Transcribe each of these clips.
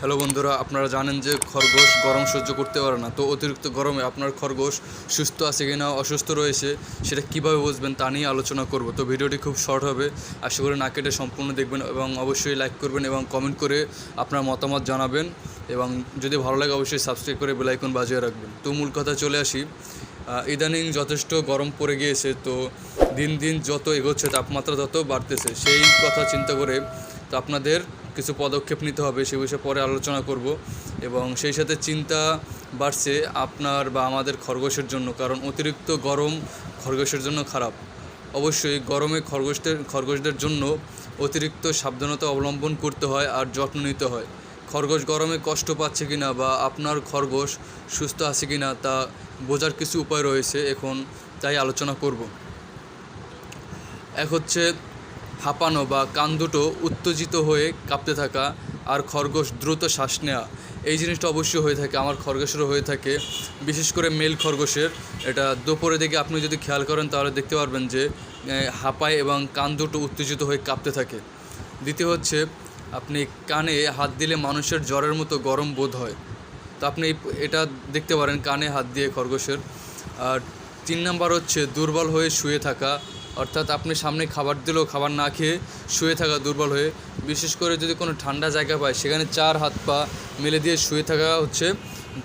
Hello বন্ধুরা, আপনারা জানেন যে খরগোশ গরম সহ্য করতে পারে না। তো অতিরিক্ত গরমে আপনার খরগোশ সুস্থ আছে কি না অসুস্থ রয়েছে, সেটা কীভাবে বুঝবেন তা নিয়ে আলোচনা করব। তো ভিডিওটি খুব শর্ট হবে, আশা করি না কেটে সম্পূর্ণ দেখবেন এবং অবশ্যই লাইক করবেন এবং কমেন্ট করে আপনার মতামত জানাবেন এবং যদি ভালো লাগে অবশ্যই সাবস্ক্রাইব করে বেলাইকন বাজিয়ে রাখবেন। তো মূল কথা চলে আসি ইদানিং যথেষ্ট গরম পড়ে গিয়েছে, তো দিন দিন যত এগোচ্ছে, তাপমাত্রা তত বাড়তেছে। সেই কথা চিন্তা করে তো আপনাদের কিছু পদক্ষেপ নিতে হবে, সে বিষয়ে পরে আলোচনা করব। এবং সেই সাথে চিন্তা বাড়ছে আপনার বা আমাদের খরগোশের জন্য, কারণ অতিরিক্ত গরম খরগোশের জন্য খারাপ। অবশ্যই গরমে খরগোশদের খরগোশদের জন্য অতিরিক্ত সাবধানতা অবলম্বন করতে হয় আর যত্ন নিতে হয়। খরগোশ গরমে কষ্ট পাচ্ছে কিনা বা আপনার খরগোশ সুস্থ আছে কিনা তা বোঝার কিছু উপায় রয়েছে এখন, তাই আলোচনা করব। এক হচ্ছে হাঁপানো বা কান দুটো উত্তেজিত হয়ে কাঁপতে থাকা আর খরগোশ দ্রুত শ্বাস নেওয়া এই জিনিসটা অবশ্যই হয়ে থাকে। আমার খরগোশেরও হয়ে থাকে। বিশেষ করে মেল খরগোশের, এটা দুপুরে দিকে আপনি যদি খেয়াল করেন তাহলে দেখতে পারবেন যে হাঁপায় এবং কান দুটো উত্তেজিত হয়ে কাঁপতে থাকে। দ্বিতীয় হচ্ছে, আপনি কানে হাত দিলে মানুষের জ্বরের মতো গরম বোধ হয়। তো আপনি এটা দেখতে পারেন কানে হাত দিয়ে খরগোশের। আর তিন নাম্বার হচ্ছে, দুর্বল হয়ে শুয়ে থাকা অর্থাৎ আপনি সামনে খাবার দিলেও খাবার না খেয়ে শুয়ে থাকা দুর্বল হয়ে, বিশেষ করে যদি কোনো ঠান্ডা জায়গা পায়, সেখানে চার হাত পা মেলে দিয়ে শুয়ে থাকা হচ্ছে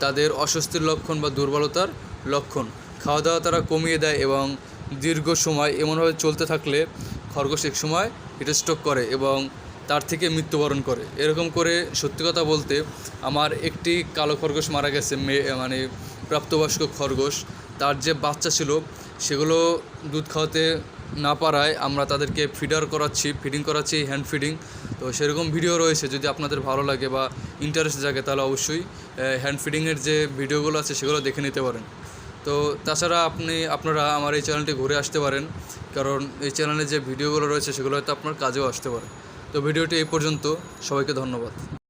তাদের অস্বস্তির লক্ষণ বা দুর্বলতার লক্ষণ। খাওয়া দাওয়া তারা কমিয়ে দেয় এবং দীর্ঘ সময় এমনভাবে চলতে থাকলে খরগোশ এক সময় এটা স্ট্রোক করে এবং তার থেকে মৃত্যুবরণ করে। এরকম করে সত্যি কথা বলতে আমার একটি কালো খরগোশ মারা গেছে মেয়ে মানে প্রাপ্তবয়স্ক খরগোশ। তার যে বাচ্চা ছিল, সেগুলো দুধ খাওয়াতে না পারায় আমরা তাদেরকে ফিডার করাচ্ছি ফিডিং করাচ্ছি হ্যান্ড ফিডিং তো সেরকম ভিডিও রয়েছে, যদি আপনাদের ভালো লাগে বা ইন্টারেস্ট জাগে তাহলে অবশ্যই হ্যান্ড ফিডিংয়ের যে ভিডিওগুলো আছে সেগুলো দেখে নিতে পারেন। তো তাছাড়া আপনি, আপনারা আমার এই চ্যানেলটি ঘুরে আসতে পারেন, কারণ এই চ্যানেলে যে ভিডিওগুলো রয়েছে সেগুলো হয়তো আপনার কাজেও আসতে পারে। তো ভিডিওটি এই পর্যন্ত, সবাইকে ধন্যবাদ।